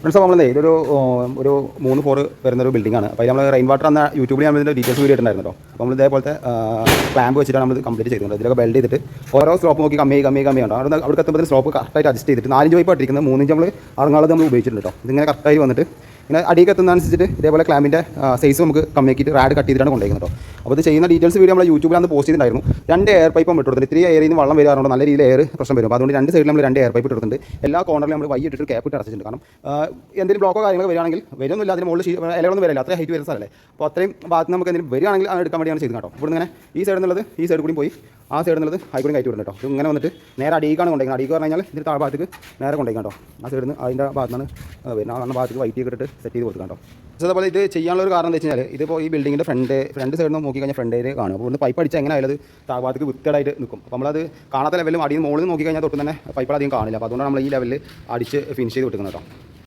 Friends നമ്മളേ ഇതൊരു ഒരു മൂന്ന് ഫോർ വരുന്ന ഒരു ബിൽഡിംഗ് ആണ് അപ്പോൾ നമ്മൾ റെയിൻ വാട്ടർ എന്ന യൂട്യൂബിൽ നമ്മൾ ഇതിന്റെ ഡീറ്റെയിൽസ് വീഡിയോ ഇട്ടുണ്ടായിരുന്നു അപ്പോൾ നമ്മൾ ഇതേപോലത്തെ ക്ലാമ്പ് വെച്ചിട്ടാണ് നമ്മൾ കംപ്ലീറ്റ് ചെയ്തിട്ടുണ്ട് ഇതിലൊക്കെ ബെൽഡ് ചെയ്തിട്ട് ഓരോ സ്ലോപ്പ് നോക്കി കമ്മി കമ്മി കമ്മി ഉണ്ടോ അവിടെ അവിടെ എത്തുമ്പോൾ സ്ലോപ്പ് കറക്റ്റായിട്ട് അഡ്ജസ്റ്റ് ചെയ്തിട്ട് നാലഞ്ച് വൈപ്പ് അടിക്കുന്നത് മൂന്നിഞ്ച് നമ്മൾ അറങ്ങാളത് നമ്മൾ ഉപയോഗിച്ചിട്ടുണ്ട് കേട്ടോ ഇതിങ്ങനെ കറക്റ്റായി വന്നിട്ട് ഇങ്ങനെ അടിയിൽ എത്തുന്നതനുസരിച്ചിട്ട് ഇതേപോലെ ക്ലാമ്പിന്റെ സൈസ് നമുക്ക് കമ്മിയാക്കിയിട്ട് റാഡ് കട്ട് ചെയ്തിട്ടാണ് കൊണ്ടുപോകുന്നത് അപ്പോൾ ഇത് ചെയ്യുന്ന ഡീറ്റെയിൽസ് വീഡിയോ നമ്മൾ യൂട്യൂബിൽ അന്ന് പോസ്റ്റ് ചെയ്തിട്ടുണ്ടായിരുന്നു. രണ്ട് എയർ പൈപ്പും ഇട്ടിട്ടുണ്ട്. ഇത്തിരി എയറിൽ നിന്ന് വെള്ളം വരാറുണ്ട്. നല്ല രീതിയിൽ എയർ പ്രശ്നം വരും. അപ്പോൾ അതുകൊണ്ട് രണ്ട് സൈഡിൽ നമ്മൾ രണ്ട് എയർ പൈപ്പ് ഇട്ടിട്ടുണ്ട്. എല്ലാ കോർണറിലും നമ്മൾ വൈ ഇട്ടിട്ട് ക്യാപ്പ് ഇട്ട് അടച്ചിട്ടുണ്ട്. കാരണം എന്തെങ്കിലും ബ്ലോക്കോ കാര്യങ്ങളോ വരികയാണെങ്കിൽ വരുന്നില്ല അതിന് മുകളിൽ ഇലകളൊന്നും വരില്ല. അത്രയും ഹൈറ്റ് വരുന്ന സ്ഥലമല്ലേ. അപ്പോൾ അത്രയും ഭാഗത്ത് നമുക്ക് എന്തെങ്കിലും വരികയാണെങ്കിൽ അത് എടുക്കാൻ വേണ്ടിയാണ് ചെയ്യുന്നത് കേട്ടോ. ഇവിടെ ഇങ്ങനെ ഈ സൈഡിൽ നിന്നുള്ളത് ഈ സൈഡ് കൂടി പോയി. ആ സൈഡിൽ നിന്നുള്ളത് ഹൈക്കൂടി കയറ്റി വിടുന്നത് കേട്ടോ. ഇങ്ങനെ വന്നിട്ട് നേരെ അടിയിക്കാണ് കൊണ്ടേക്കുന്നത് അടിക്ക് പറഞ്ഞു കഴിഞ്ഞാൽ ഇതിന്റെ താഴെ ഭാഗത്തേക്ക് നേരെ കൊണ്ടുവയ്ക്കാം കേട്ടോ. ആ സൈഡിൽ നിന്ന് അതിന്റെ ഭാഗത്ത് നിന്ന് വരുന്ന ആ ഭാഗത്തേക്ക് വൈറ്റ് ഇട്ടിട്ട് സെറ്റ് ചെയ്ത് കൊടുക്കാം കേട്ടോ. അതേപോലെ ഇത് ചെയ്യാനുള്ള ഒരു കാരണം എന്ന് വെച്ച് കഴിഞ്ഞാൽ ഇതിപ്പോൾ ഈ ബിൽഡിങ്ങിന്റെ ഫ്രണ്ട് ഫ്രണ്ട് സൈഡിൽ നിന്ന് നോക്കി കഴിഞ്ഞാൽ ഫ്രണ്ട് ഏരിയ കാണും. അപ്പോൾ ഒന്ന് പൈപ്പ് അടിച്ചാൽ എങ്ങനെ ആയാലും താഴ്ഭാഗത്തേക്ക് വൃത്തിയായിട്ട് നിൽക്കും. അപ്പോൾ നമ്മളത് കാണാത്ത ലെവലും അടിയിൽ മുകളിൽ നോക്കി കഴിഞ്ഞാൽ തൊട്ട് തന്നെ പൈപ്പ് അധികം കാണില്ല. അപ്പോൾ അതുകൊണ്ടാണ് നമ്മൾ ഈ ലെവലിൽ അടിച്ച് ഫിനിഷ് ചെയ്ത് കൊടുക്കുന്നത് കേട്ടോ.